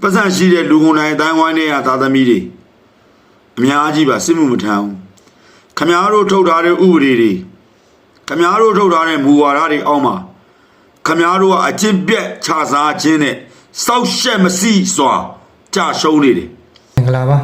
ပတ်စံရှိတဲ့လူကုန်တိုင်းအတိုင်းဝိုင်းတွေကသာသမီတွေအများကြီးပါစစ်မှုမထမ်းဘူးခမားတို့ထုတ်ထားတဲ့ဥပဒေတွေခမားတို့ထုတ်ထားတဲ့မူဝါဒတွေအောက်မှာခမားတို့ကအကျင့်ပြက်ခြာစားခြင်းနဲ့စောက်ရှက်မစီစွာကြာရှုံးနေတယ် မင်္ဂလာပါ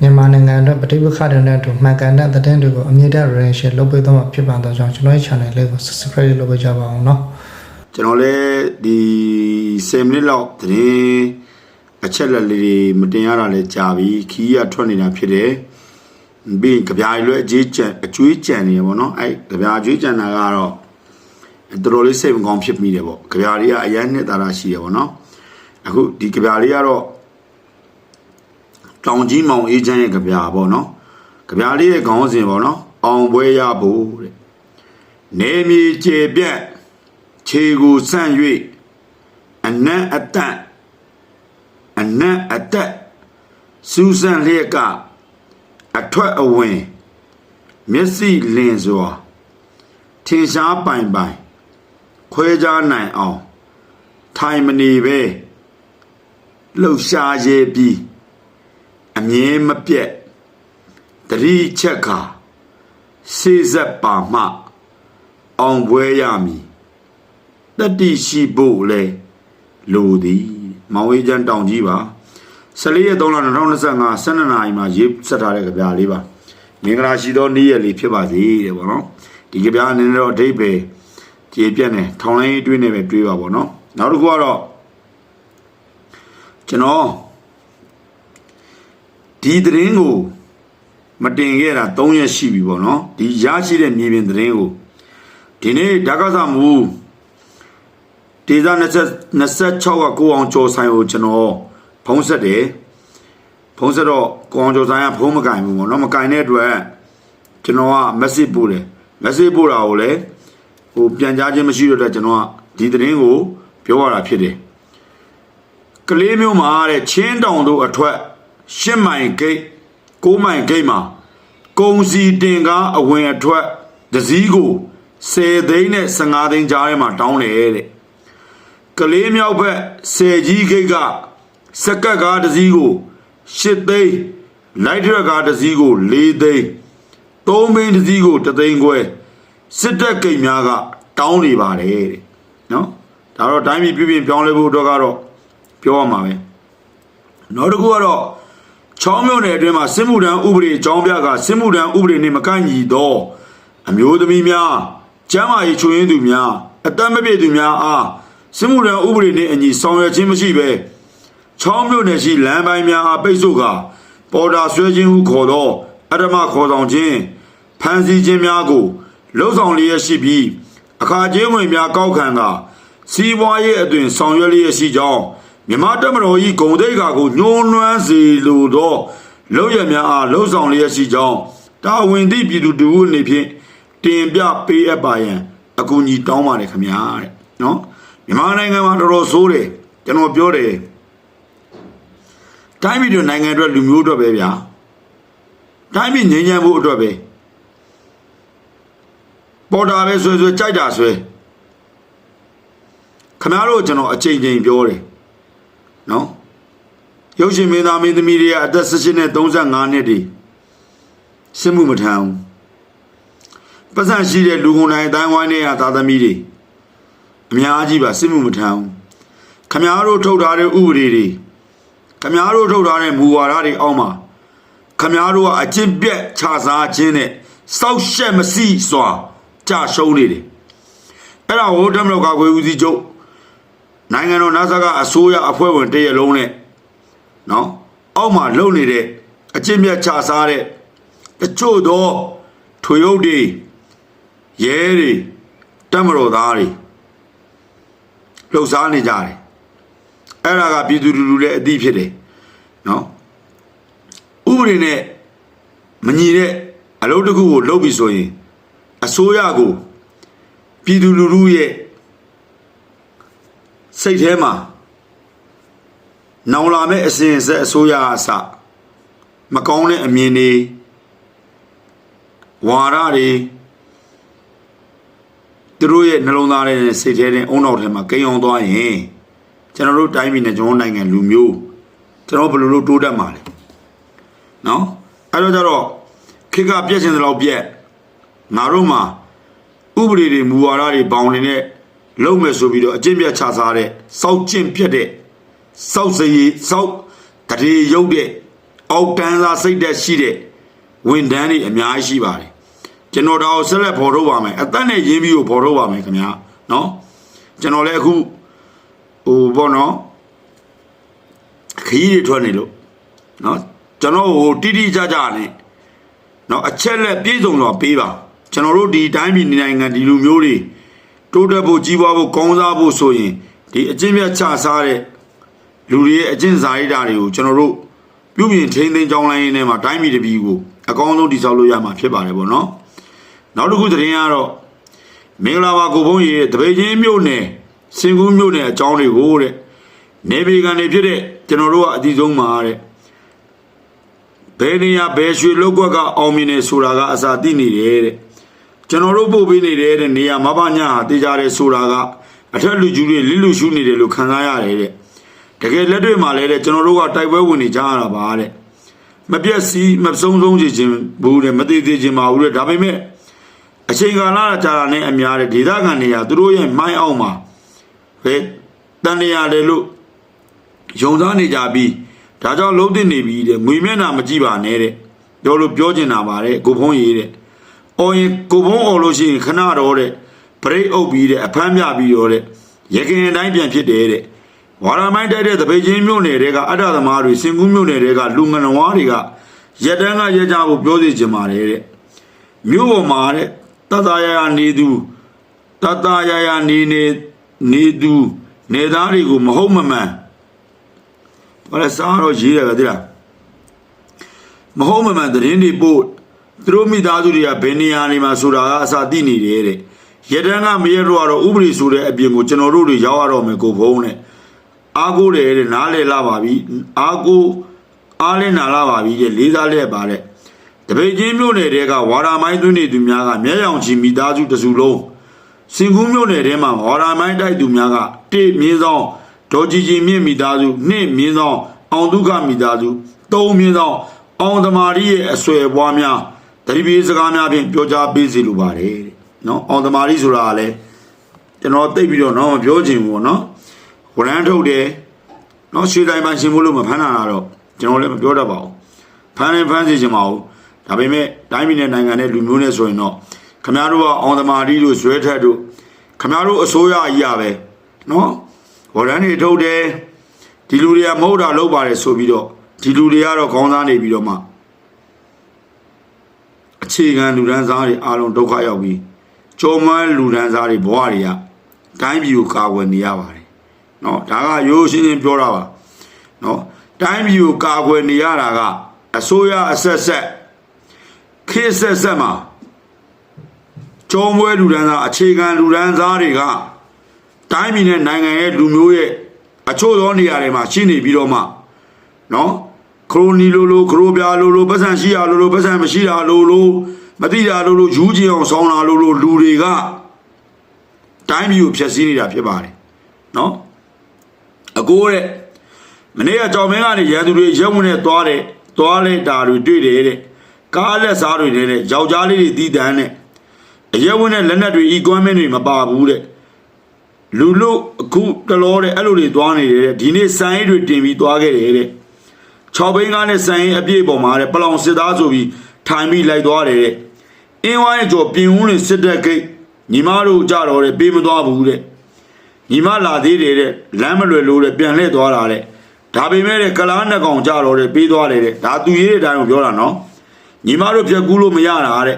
မြန်မာနိုင်ငံအတွက်ပဋိပက္ခတွေနဲ့အတူမှန်ကန်တဲ့သတင်းတွေကိုအမြင့်တဲ့ relation လုပ်ပေးသွားမှာဖြစ်ပါတော့ကြောင့်ကျွန်တော်ရဲ့ channel လေးကို subscribe လုပ်ပေးကြပါအောင်เนาะ ကျွန်တော်လည်းဒီ10မိနစ်လောက်သတင်း အချက်လက်လေးတွေမတင်ရတာလည်းကြာပြီခီးရထွက်နေတာဖြစ်တယ်ပြီးရင်ကြပြားရွယ်အကြီးကျန်အကျွေးကြံနေရပေါ့နော်အဲ့ကြပြားအကျွေးကြံတာကတော့တော်တော်လေးစိတ်မကောင်းဖြစ်မိတယ်ပေါ့ကြပြားလေးကအရန်နှစ်သာရရှိရပေါ့နော်အခုဒီကြပြားလေးကတော့တောင်ကြီးမောင်အေးချမ်းရဲ့ကြပြားပေါ့နော်ကြပြားလေးရဲ့ခေါင်းစဉ်ပေါ့နော်အောင်ပွဲရဖို့တဲ့နေမြေကျေပြန့်ခြေကိုဆန့်၍အနံ့အတန့် အနံ့အတက်စူးစမ်းလျက်ကအထွက်အဝင်မျက်စိလင်စွာထင်ရှားပိုင်ပိုင်ခွဲခြားနိုင်အောင်ထိုင်မနေပဲလှုပ်ရှားရဲပြီးအမြဲမပြတ်တတိချက်ခါစေစက်ပါမှ အောင်ပွဲရမည်တတိရှိဖို့လဲလိုသည် မောင်ဝေးချမ်းတောင်ကြီးပါ14ရက်3လ2025 12နာရီမှာရေးဆက်ထားတဲ့ကြပြလေးပါမင်္ဂလာရှိသောနေ့ရက်လေးဖြစ်ပါစေတဲ့ဗောနော်ဒီကြပြအနေနဲ့တော့အဓိပ္ပာယ်ကျေပြတ်နေထောင်လိုင်းတွင်းနေပဲတွေးပါဗောနော်နောက်တစ်ခုကတော့ကျွန်တော်ဒီသတင်းကိုမတင်ခဲ့တာ3ရက်ရှိပြီဗောနော်ဒီရရှိတဲ့မြေပြင်သတင်းကိုဒီနေ့ဓာတ်ကစားမှု ဒေသ26ကကိုအောင်ကျော်ဆိုင်ကိုကျွန်တော်ဖုံးဆက်တယ်ဖုံးဆက်တော့ကိုအောင်ကျော်ဆိုင်ကဖုံးမကင်ဘူးပေါ့နော်မကင်တဲ့အတွက်ကျွန်တော်က message ပို့တယ် message ပို့တာကိုလည်းဟိုပြန်ကြားခြင်းမရှိတော့တဲ့ကျွန်တော်ကဒီသတင်းကိုပြောရတာဖြစ်တယ်ကလေးမျိုးမှာတဲ့ချင်းတောင်တို့အထွက်ရှစ်မိုင်ဂိတ်9မိုင်ဂိတ်မှာကုံစီတင်ကားအဝင်အထွက်ဒစည်းကို10သိန်းနဲ့15သိန်းကြားထဲမှာတောင်းတယ်တဲ့ ကလေးမြောက်ဘက်ဆယ်ကြီးဂိတ်ကစကတ်ကားတစ်စီးကို8သိန်းလိုက်ထရက်ကားတစ်စီးကို4သိန်း3ဘင်းတစ်စီးကို3သိန်းခွဲစစ်တပ်ဂိတ်များကတောင်းနေပါတယ်တဲ့နော်ဒါတော့တိုင်းပြည်ပြည်ပြင်ပြောင်းလဲဖို့အတွက်ကတော့ပြောရမှာပဲနောက်တစ်ခုကတော့ချောင်းမြို့နယ်အတွင်းမှာစစ်မှုထမ်းဥပဒေအကြောင်းပြကစစ်မှုထမ်းဥပဒေနဲ့မကန့်ညီသောအမျိုးသမီးများကျမ်းမာရေးချွေးရင်းသူများအသက်မပြည့်သူများအား စစ်မှုထမ်းဥပဒေနဲ့အညီဆောင်ရွက်ခြင်းမရှိဘဲချောင်းမြို့နယ်ရှိလမ်းပိုင်းများအားပိတ်ဆို့ကာပေါ်တာဆွဲခြင်းဟုခေါ်သောအဓမ္မခေါ်ဆောင်ခြင်းဖမ်းဆီးခြင်းများကိုလှုပ်ဆောင်လျက်ရှိပြီးအခါကျေးဝင်များကောက်ခံကာစီးပွားရေးအသွင်ဆောင်ရွက်လျက်ရှိကြောင်းမြမတက်မတော်ဤဂုံတိတ်ကာကိုညှိုးနွမ်းစေလိုသောလောက်ရများအားလှုပ်ဆောင်လျက်ရှိကြောင်းတာဝန်သည့်ပြည်သူတို့အနေဖြင့်တင်ပြပေးအပ်ပါရန်အကူအညီတောင်းပါတယ်ခင်ဗျာတဲ့နော် မြန်မာနိုင်ငံမှာတော်တော်ဆိုးတယ်ကျွန်တော်ပြောတယ်တိုင်းပြည်တို့နိုင်ငံအတွက်လူမျိုးအတွက်ပဲဗျာတိုင်းပြည်ငြိမ်းချမ်းဖို့အတွက်ပဲပေါ်တာပဲဆွဲဆွဲကြိုက်တာဆွဲခင်ဗျားတို့ကျွန်တော်အချိန်ချင်းပြောတယ်နော်ရုပ်ရှင်မင်းသားမင်းသမီးတွေကအသက်16နဲ့35နှစ်တွေစစ်မှုမထမ်းဘူးပတ်စံရှိတဲ့လူကုန်တိုင်းအတိုင်းဝိုင်းတွေကသာသမီတွေ အများကြီးပါစစ်မှုမထမ်းဘူးခမားတို့ထုတ်ထားတဲ့ဥပဒေတွေခမားတို့ထုတ်ထားတဲ့မူဝါဒတွေအောက်မှာခမားတို့ကအကျင့်ပြက်ခြာစားခြင်းနဲ့စောက်ရှက်မစီစွာကြာရှုံးနေတယ်အဲ့ဒါဟိုတမလောက်ကကွေဦးစီးချုပ်နိုင်ငံတော်နာဆာကအစိုးရအဖွဲ့ဝင်တရလုံးနဲ့နော်အောက်မှာလုံနေတဲ့အကျင့်ပြက်ခြာစားတဲ့တချို့သောထွေရုပ်တွေရဲတွေတမတော်သားတွေ လှုပ်ရှားနေကြတယ်အဲ့ဒါကပြည်သူလူထုလည်းအသိဖြစ်တယ်နော်ဥပဒေနဲ့မညီတဲ့အလုပ်တစ်ခုကိုလုပ်ပြီဆိုရင်အစိုးရကိုပြည်သူလူထုရဲ့စိတ်ထဲမှာနောင်လာမဲ့အစဉ်အဆက်အစိုးရအစမကောင်းတဲ့အမြင်တွေဝါဒတွေ သူတို့ရဲ့နှလုံးသားထဲနဲ့စိတ်ထဲနဲ့အုံနောက်ထဲမှာကိန်းအောင်သွားရင်ကျွန်တော်တို့တိုင်းပြည်နဲ့ကျွန်တော်နိုင်ငံလူမျိုးကျွန်တော်ဘယ်လိုလုပ်တိုးတက်မှာလဲနော်အဲ့တော့ကျတော့ခေတ်ကပြည့်စင်တဲ့လောက်ပြည့်ငါတို့မှာဥပဒေတွေမူဝါဒတွေပေါင်းနေတဲ့လုံးမဲ့ဆိုပြီးတော့အကျင့်ပြတ်ချစားတဲ့စောက်ကျင့်ပြတ်တဲ့စောက်စရီစောက်တရေရုပ်တဲ့အောက်တန်းစားစိတ်သက်ရှိတဲ့ဝန်တန်းတွေအများကြီးရှိပါတယ် ကျွန်တော်တော့ဆက်လက်ဖော်ထုတ်ပါမယ်အသက်နဲ့ရင်းပြီးကိုဖော်ထုတ်ပါမယ်ခင်ဗျာနော်ကျွန်တော်လည်းအခုဟိုဘောနော်ခရီးတွေထွက်နေလို့နော်ကျွန်တော်ဟိုတိတိကျကျနဲ့နော်အချက်လက်ပြည့်စုံတော့ပေးပါကျွန်တော်တို့ဒီတိုင်းပြည်နိုင်ငံဒီလူမျိုးတွေတိုးတက်ဖို့ကြီးပွားဖို့ကောင်းစားဖို့ဆိုရင်ဒီအကျင့်မြတ်ချစားတဲ့လူတွေရဲ့အကျင့်စာရိတ္တတွေကိုကျွန်တော်တို့ပြုပြင်ထိန်းသိမ်းကြောင်းလိုင်းရင်းထဲမှာတိုင်းပြည်တစ်ပြည်ကိုအကောင်းဆုံးတည်ဆောက်လို့ရမှာဖြစ်ပါတယ်ဗောနော် နောက်တစ်ခုသတင်းကတော့မင်္ဂလာပါကိုဘုန်းကြီးရဲ့တပိတ်ချင်းမြို့နယ်စင်ကူးမြို့နယ်အကြောင်းတွေကိုတဲ့နေပြည်ကန်တွေဖြစ်တဲ့ကျွန်တော်တို့ကအတီးဆုံးမှာတဲ့ဘယ်နေရာဘယ်ရွှေလောက်ကွက်ကအောင်မြင်နေဆိုတာကအစာသိနေတယ်တဲ့ကျွန်တော်တို့ပို့ပေးနေတဲ့တဲ့နေရာမပညာဟာတေးကြတယ်ဆိုတာကအထက်လူကြီးတွေလစ်လူရှုနေတယ်လို့ခံစားရတယ်တဲ့တကယ်လက်တွေ့မှာလည်းတဲ့ကျွန်တော်တို့ကတိုက်ပွဲဝင်နေကြရတာပါတဲ့မပြက်စီးမဆုံးဆုံးချင်ချင်းဘူးတဲ့မသေးသေးချင်းပါဘူးတဲ့ဒါပေမဲ့ အချိန်ကာလကြာတာနဲ့အများတဲ့ဒေသခံတွေကသူတို့ရဲ့မိုင်းအောင်မှာပဲတန်နေရတယ်လို့ယုံစားနေကြပြီးဒါကြောင့်လုံးတင်နေပြီတဲ့ငွေမျက်နှာမကြည့်ပါနဲ့တဲ့ပြောလို့ပြောချင်တာပါတဲ့ကိုဖုံးရေးတဲ့အော်ရင်ကိုဖုံးအော်လို့ရှိရင်ခဏတော့တဲ့ဘရိတ်အုပ်ပြီးတဲ့အဖမ်းပြပြီးတော့တဲ့ရခင်အတိုင်းပြန်ဖြစ်တယ်တဲ့ဝါရမိုင်းတိုက်တဲ့တပိတ်ချင်းမြို့နယ်တွေကအတ္တသမားတွေစင်ကူးမြို့နယ်တွေကလူငနဝါတွေကရက်တန်းကရက်ကြဖို့ပြောစီချင်ပါတယ်တဲ့မြို့ပေါ်မှာတဲ့ တတရရနေသူတတရရနေနေနေသူနေသားတွေကိုမဟုတ်မမှန်ဘာလဲစားတော့ရေးတယ်ပဲတိလားမဟုတ်မမှန်သတင်းတွေပို့သူတို့မိသားစုတွေကဘယ်နေရာနေမှာဆိုတာကအစာသိနေတယ်တဲ့ရတန်းကမရတော့တော့ဥပဒေဆိုတဲ့အပြင်ကိုကျွန်တော်တို့တွေရောက်ရတော့မယ်ကိုဖုံးနဲ့အားကိုးတယ်တဲ့နားလဲလာပါပြီအားကိုးအားလဲနာလာပါပြီတဲ့လေးစားလဲပါတဲ့ တပိတ်ချင်းမြို့နယ်တဲကဝါရာမိုင်းသွင်းနေသူများကမျက်ရောင်ချီမိသားစုတစုလုံးစင်ကူးမြို့နယ်ထဲမှာဝါရာမိုင်းတိုက်သူများကတိမြင်းဆောင်ဒေါ်ကြီးကြီးမြင့်မိသားစုနှစ်မြင်းဆောင်အောင်ဒုက္ခမိသားစုသုံးမြင်းဆောင်အောင်သမာရီရဲ့အဆွဲပွားများတတိပိစကားများဖြင့်ပြောကြားပေးစီလိုပါတယ်တဲ့နော်အောင်သမာရီဆိုတာကလည်းကျွန်တော်သိပ်ပြီးတော့နော်မပြောချင်ဘူးပေါ့နော်ဝရမ်းထုတ်တယ်နော်ရွှေတိုင်းမှာရှင်ဖို့လို့မဖမ်းတာတော့ကျွန်တော်လည်းမပြောတတ်ပါဘူးဖမ်းရင်ဖမ်းစီချင်ပါဘူး ဒါပေမဲ့တိုင်းပြည်နဲ့နိုင်ငံနဲ့လူမျိုးနဲ့ဆိုရင်တော့ခမားတို့ကအောင်သမာရီတို့ဇွဲထက်တို့ခမားတို့အစိုးရအကြီးရပဲနော်ဝရမ်းတွေထုတ်တယ်ဒီလူတွေကမဟုတ်တာလုပ်ပါတယ်ဆိုပြီးတော့ဒီလူတွေကတော့ခေါင်းသားနေပြီးတော့မှအခြေခံလူဒန်းစားတွေအားလုံးဒုက္ခရောက်ပြီးကြောမန်းလူဒန်းစားတွေဘဝတွေကတိုင်းပြည်ကိုကာကွယ်နေရပါတယ်เนาะဒါကရိုးရှင်းရှင်းပြောတာပါเนาะတိုင်းပြည်ကိုကာကွယ်နေရတာကအစိုးရအဆက်ဆက် ခေတ်ဆက်ဆက်မှာကျုံးပွဲလူဒန်းစားအခြေခံလူဒန်းစားတွေကတိုင်းပြည်နဲ့နိုင်ငံရဲ့လူမျိုးရဲ့အချို့သောနေရာတွေမှာရှိနေပြီးတော့မှနော်ခရိုနီလိုလိုခရိုပြာလိုလိုပတ်စံရှိရလိုလိုပတ်စံမရှိတာလိုလိုမတိတာလိုလိုယူးကြည့်အောင်ဆောင်းတာလိုလိုလူတွေကတိုင်းပြည်ကိုဖျက်ဆီးနေတာဖြစ်ပါတယ်နော်အကိုတဲ့မနေ့ကကြောင်မင်းကနေရန်သူတွေရက်ဝင်နဲ့သွားတယ်သွားလဲတာတွေတွေ့တယ်တဲ့ ကားလက်စားတွေနဲ့တဲ့ယောက်ျားလေးတွေတီးတန်းနဲ့အရက်ဝင်နဲ့လက်နက်တွေ equipment တွေမပါဘူးတဲ့လူလူအခုတလောတဲ့အဲ့လိုတွေသွားနေတယ်တဲ့ဒီနေ့စံရိပ်တွေတင်ပြီးသွားခဲ့တယ်တဲ့6ဘိန်းကားနဲ့စံရိပ်အပြည့်ပေါ်မှာတဲ့ပလောင်စစ်သားဆိုပြီးထိုင်ပြီးလိုက်သွားတယ်တဲ့အင်းဝိုင်းကျော်ပြင်ဦးလင်စစ်တပ်ဂိတ်ညီမတို့ကြတော့တဲ့ပေးမသွားဘူးတဲ့ညီမလာသေးတယ်တဲ့လမ်းမလွယ်လို့တဲ့ပြန်လှည့်သွားတာတဲ့ဒါပေမဲ့တဲ့ကလားနှစ်ကောင်ကြတော့တဲ့ပေးသွားတယ်တဲ့ဒါသူရေးတဲ့အတိုင်းကိုပြောတာနော် ညီမတို့ပြက်ကူးလို့မရတာတဲ့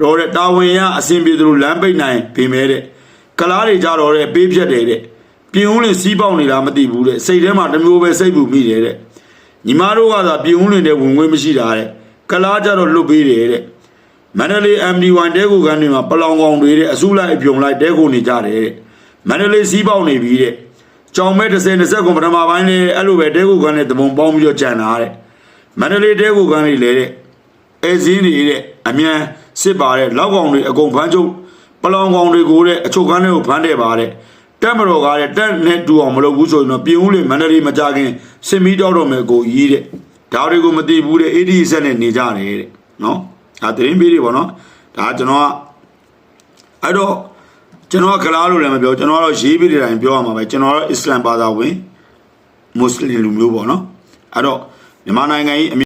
တော့တဲ့တာဝန်ရအစဉ်ပြေသူတို့လမ်းပိတ်နိုင်ပေမဲ့တဲ့ကလားတွေကြတော့တဲ့ပေးဖြတ်တယ်တဲ့ပြင်ဦးလင်စီးပေါက်နေတာမသိဘူးတဲ့စိတ်ထဲမှာတစ်မျိုးပဲစိတ်ပူမိတယ်တဲ့ညီမတို့ကသာပြင်ဦးလင်တဲ့ဝင်ဝင်မရှိတာတဲ့ကလားကြတော့လွတ်ပေးတယ်တဲ့မန္တလေး MD1 တဲကိုကန်တွေမှာပလောင်ကောင်တွေတဲ့အစုလိုက်အပြုံလိုက်တဲကိုနေကြတယ်တဲ့မန္တလေးစီးပေါက်နေပြီတဲ့ကြောင်မဲ30 20ကွန်ပထမပိုင်းနဲ့အဲ့လိုပဲတဲကိုကန်နဲ့တပုံပေါင်းပြီးတော့ကြံတာတဲ့မန္တလေးတဲကိုကန်တွေလေတဲ့ အဲစင်းတွေတဲ့အမြန်စစ်ပါတဲ့လောက်ကောင်တွေအကုန်ဖမ်းချုပ်ပလောင်ကောင်တွေကိုတဲ့အချုပ်ကန်းတွေကိုဖမ်းတယ်ပါတဲ့တက်မတော်ကားတဲ့တက်နဲ့တူအောင်မလုပ်ဘူးဆိုရင်တော့ပြင်ဦးလေမန္တလေးမကြခင်စင်မီတောက်တော်မယ်ကိုကြီးတဲ့ဒါတွေကိုမသိဘူးတဲ့အေဒီဆက်နဲ့နေကြတယ်တဲ့နော်ဒါသတင်းပေးတွေပေါ့နော်ဒါကျွန်တော်ကအဲ့တော့ကျွန်တော်ကကလားလို့လည်းမပြောကျွန်တော်ကတော့ရေးပေးတဲ့တိုင်းပြောရမှာပဲကျွန်တော်ကတော့အစ္စလမ်ဘာသာဝင်မွတ်စလင်လူမျိုးပေါ့နော်အဲ့တော့မြန်မာနိုင်ငံကြီး